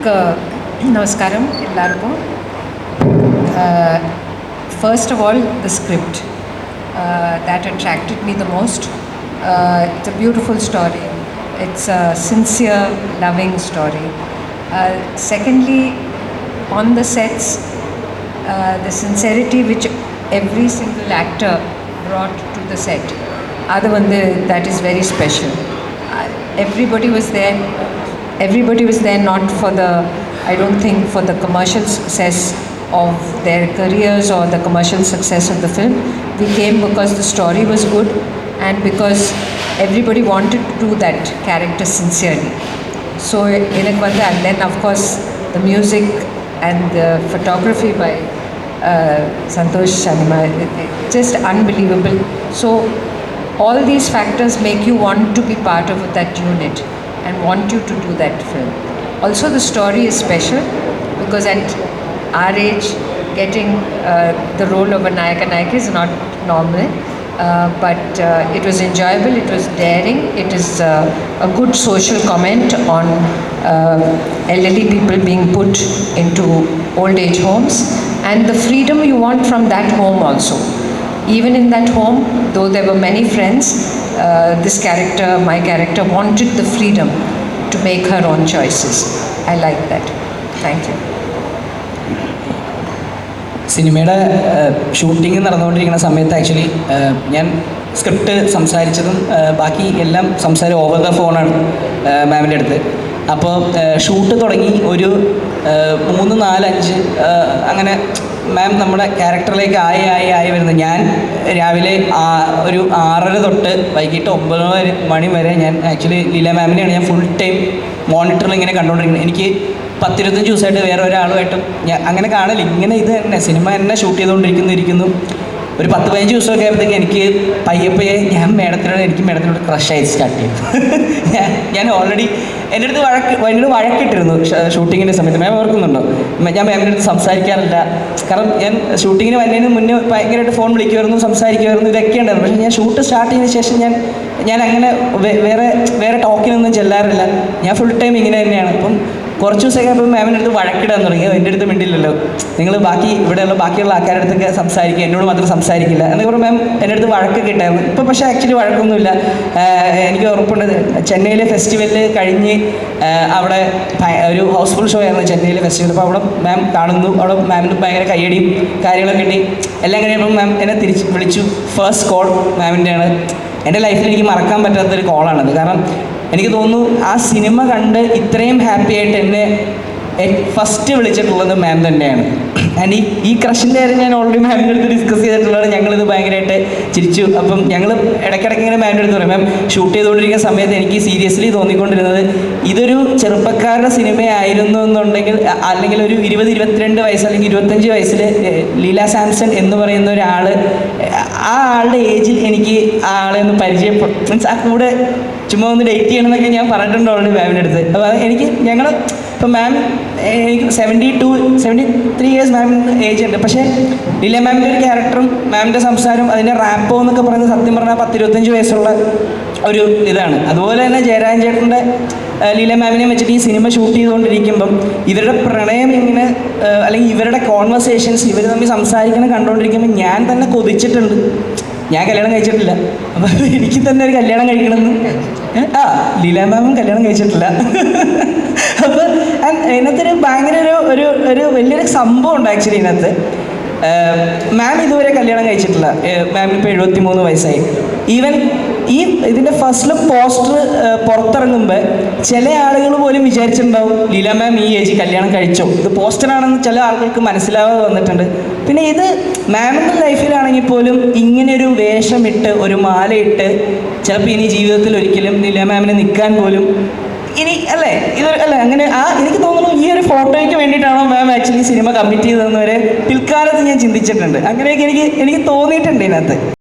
நமஸ்காரம் எல்லாருக்கும் first of all the script that attracted me the most it's a beautiful story it's a sincere loving story secondly on the sets the sincerity which every single actor brought to the set அது வந்து that is very special everybody was there everybody was there not for the, I don't think, for the commercial success of their careers or the commercial success of the film. We came because the story was good and because everybody wanted to do that character sincerely. So, Inakbanda, and then of course the music and the photography by uh, Santosh Shanima, just unbelievable. So, all these factors make you want to be part of that unit and want you to do that film. Also, the story is special because at our age, getting uh, the role of a Nayaka Nayaka is not normal. Uh, but uh, it was enjoyable, it was daring, it is uh, a good social comment on uh, elderly people being put into old age homes and the freedom you want from that home also. Even in that home, though there were many friends, uh, this character, my character, wanted the freedom to make her own choices. I like that. Thank you. സിനിമയുടെ shooting നടന്നുകൊണ്ടിരിക്കുന്ന സമയത്ത് actually ഞാൻ script സംസാരിച്ചതും ബാക്കി എല്ലാം സംസാരം over the ഫോണാണ് മാമിന്റെ അടുത്ത് അപ്പോൾ ഷൂട്ട് തുടങ്ങി ഒരു മൂന്ന് നാലഞ്ച് ആ, അങ്ങനെ മാം നമ്മുടെ ക്യാരക്ടറിലേക്ക് ആയി ആയി ആയി വരുന്നത് ഞാൻ രാവിലെ ഒരു ആറര തൊട്ട് വൈകിട്ട് ഒമ്പത് മണി വരെ ഞാൻ ആക്ച്വലി ലീല മാമിനെയാണ് ഞാൻ ഫുൾ ടൈം മോണിറ്ററിൽ ഇങ്ങനെ കണ്ടുകൊണ്ടിരിക്കുന്നത് എനിക്ക് പത്തിരുപത്തഞ്ച് ദിവസമായിട്ട് വേറെ ഒരാളുമായിട്ടും ഞാൻ അങ്ങനെ കാണില്ല ഇങ്ങനെ ഇത് തന്നെ സിനിമ തന്നെ ഷൂട്ട് ചെയ്തുകൊണ്ടിരിക്കുന്നു ഇരിക്കുന്നു. ഒരു പത്ത് പതിനഞ്ച് ദിവസമൊക്കെ ആയപ്പോഴത്തേക്ക് എനിക്ക് പയ്യെ പയ്യെ ഞാൻ മേഡത്തിനോട് എനിക്ക് മേഡത്തിനോട് ക്രഷായി സ്റ്റാർട്ട് ചെയ്തു. ഞാൻ ഞാൻ ഓൾറെഡി എന്റെ അടുത്ത് വഴക്ക് എന്നോട് വഴക്കിട്ടിരുന്നു ഷൂട്ടിങ്ങിന്റെ സമയത്ത്. മാം ഓർക്കുന്നുണ്ടോ? ഞാൻ മാമിന്റെ അടുത്ത് സംസാരിക്കാറില്ല. കാരണം ഞാൻ ഷൂട്ടിങ്ങിന് വരുന്നതിന് മുന്നേ ഭയങ്കരമായിട്ട് ഫോൺ വിളിക്കുമായിരുന്നു സംസാരിക്കുമായിരുന്നു ഇതൊക്കെ ഉണ്ടായിരുന്നു. പക്ഷേ ഞാൻ ഷൂട്ട് സ്റ്റാർട്ട് ചെയ്തതിന് ശേഷം ഞാൻ ഞാൻ അങ്ങനെ വേറെ വേറെ ടോക്കിനൊന്നും ചെല്ലാറില്ല. ഞാൻ ഫുൾ ടൈം ഇങ്ങനെ തന്നെയാണ്. അപ്പം കുറച്ച് ദിവസമൊക്കെ അപ്പം മാമിന്റെ അടുത്ത് വഴക്കിടാൻ തുടങ്ങി. എന്റെ അടുത്ത് മിണ്ടില്ലല്ലോ. നിങ്ങൾ ബാക്കി ഇവിടെയുള്ള ബാക്കിയുള്ള ആൾക്കാരുടെ അടുത്തൊക്കെ സംസാരിക്കുക എന്നോട് മാത്രം സംസാരിക്കില്ല. എന്നൊക്കെ പറഞ്ഞു മാം എന്റെ അടുത്ത് വഴക്കൊക്കെ ഇട്ടായിരുന്നു. ഇപ്പം പക്ഷേ ആക്ച്വലി വഴക്കൊന്നുമില്ല. എനിക്ക് ഉറപ്പുണ്ട്. ചെന്നൈയിലെ ഫെസ്റ്റിവലിൽ കഴിഞ്ഞ് അവിടെ ഒരു ഹൗസ്ഫുൾ ഷോ ആയിരുന്നു ചെന്നൈയിലെ ഫെസ്റ്റിവൽ അപ്പോൾ അവിടെ മാം കാണുന്നു. അവിടെ മാമിന് ഭയങ്കര കയ്യടിയും കാര്യങ്ങളൊക്കെ കിട്ടി എല്ലാം കഴിയുമ്പോൾ മാം എന്നെ തിരിച്ച് വിളിച്ചു. ഫസ്റ്റ് കോൾ മാമിന്റെയാണ് എന്റെ ലൈഫിൽ എനിക്ക് മറക്കാൻ പറ്റാത്തൊരു കോളാണത് കാരണം എനിക്ക് തോന്നുന്നു ആ സിനിമ കണ്ട് ഇത്രയും ഹാപ്പി ആയിട്ട് എന്നെ ഫസ്റ്റ് വിളിച്ചിട്ടുള്ളത് മാം തന്നെയാണ്. ആൻഡ് ഈ ഈ ക്രഷിന്റെ കാര്യം ഞാൻ ഓൾറെഡി മാമിന്റെ അടുത്ത് ഡിസ്കസ് ചെയ്തിട്ടുള്ളതാണ്. ഞങ്ങളിത് ഭയങ്കരമായിട്ട് ചിരിച്ചു. അപ്പം ഞങ്ങൾ ഇടയ്ക്കിടയ്ക്ക് ഇങ്ങനെ മാമിന്റെ അടുത്ത് പറയും മാം ഷൂട്ട് ചെയ്തുകൊണ്ടിരിക്കുന്ന സമയത്ത് എനിക്ക് സീരിയസ്ലി തോന്നിക്കൊണ്ടിരുന്നത് ഇതൊരു ചെറുപ്പക്കാരുടെ സിനിമയായിരുന്നു എന്നുണ്ടെങ്കിൽ അല്ലെങ്കിൽ ഒരു ഇരുപത് ഇരുപത്തിരണ്ട് വയസ്സ് അല്ലെങ്കിൽ ഇരുപത്തഞ്ച് വയസ്സിൽ ലീല സാംസൺ എന്ന് പറയുന്ന ഒരാൾ ആ ആളുടെ ഏജിൽ എനിക്ക് ആ ആളെ ഒന്ന് പരിചയപ്പെടും മീൻസ് ആ കൂടെ ചുമ്മാ ഒന്ന് ഡേറ്റ് ചെയ്യണമെന്നൊക്കെ ഞാൻ പറഞ്ഞിട്ടുണ്ട് ഓൾറെഡി മാമിന്റെ അടുത്ത്? അപ്പോൾ എനിക്ക് ഞങ്ങൾ ഇപ്പം മാം എനിക്ക് seventy two seventy three years മാമിന് ഏജ് ഉണ്ട്. പക്ഷേ ലീല മാമിന്റെ ഒരു ക്യാരക്ടറും മാമിന്റെ സംസാരം അതിന്റെ റാപ്പോ എന്നൊക്കെ പറയുന്നത് സത്യം പറഞ്ഞാൽ പത്തിരുപത്തഞ്ച് വയസ്സുള്ള ഒരു ഇതാണ്. അതുപോലെ തന്നെ ജയരാജൻ ചേട്ടന്റെ ലീല മാമിനെ വെച്ചിട്ട് ഈ സിനിമ ഷൂട്ട് ചെയ്തുകൊണ്ടിരിക്കുമ്പം ഇവരുടെ പ്രണയം ഇങ്ങനെ അല്ലെങ്കിൽ ഇവരുടെ കോൺവെർസേഷൻസ് ഇവർ തമ്മിൽ സംസാരിക്കണം കണ്ടുകൊണ്ടിരിക്കുമ്പോൾ ഞാൻ തന്നെ കൊതിച്ചിട്ടുണ്ട്. ഞാൻ കല്യാണം കഴിച്ചിട്ടില്ല. അപ്പോൾ എനിക്ക് തന്നെ ഒരു കല്യാണം കഴിക്കണമെന്ന്. ആ ലീല മാമും കല്യാണം കഴിച്ചിട്ടില്ല. അപ്പോൾ ഇതിനകത്തൊരു ഭയങ്കര ഒരു ഒരു ഒരു വലിയൊരു സംഭവം ഉണ്ട് ആക്ച്വലി ഇതിനകത്ത്. മാം ഇതുവരെ കല്യാണം കഴിച്ചിട്ടില്ല. മാമിന് ഇപ്പോൾ എഴുപത്തി മൂന്ന് വയസ്സായി. ഈവൻ ഈ ഇതിന്റെ ഫസ്റ്റ് ലുക്ക് പോസ്റ്റർ പുറത്തിറങ്ങുമ്പോൾ ചില ആളുകൾ പോലും വിചാരിച്ചിട്ടുണ്ടാവും ലീല മാം ഈ ഏജ് കല്യാണം കഴിച്ചോ? ഇത് പോസ്റ്ററാണെന്ന് ചില ആളുകൾക്ക് മനസ്സിലാവാതെ വന്നിട്ടുണ്ട്. പിന്നെ ഇത് മാമിന്റെ ലൈഫിലാണെങ്കിൽ പോലും ഇങ്ങനെയൊരു വേഷമിട്ട് ഒരു മാലയിട്ട് ചിലപ്പോൾ ഇനി ജീവിതത്തിൽ ഒരിക്കലും ലീല മാമിന് നിൽക്കാൻ പോലും ഇനി അല്ലേ? ഇത് അല്ലേ? അങ്ങനെ ആ എനിക്ക് തോന്നുന്നു ഈ ഒരു ഫോട്ടോയ്ക്ക് വേണ്ടിയിട്ടാണോ മാം ആക്ച്വലി സിനിമ കമ്മിറ്റ് ചെയ്തതെന്ന് വരെ പിൽക്കാലത്ത് ഞാൻ ചിന്തിച്ചിട്ടുണ്ട്. അങ്ങനെയൊക്കെ എനിക്ക് എനിക്ക് തോന്നിയിട്ടുണ്ട് ഇതിനകത്ത്.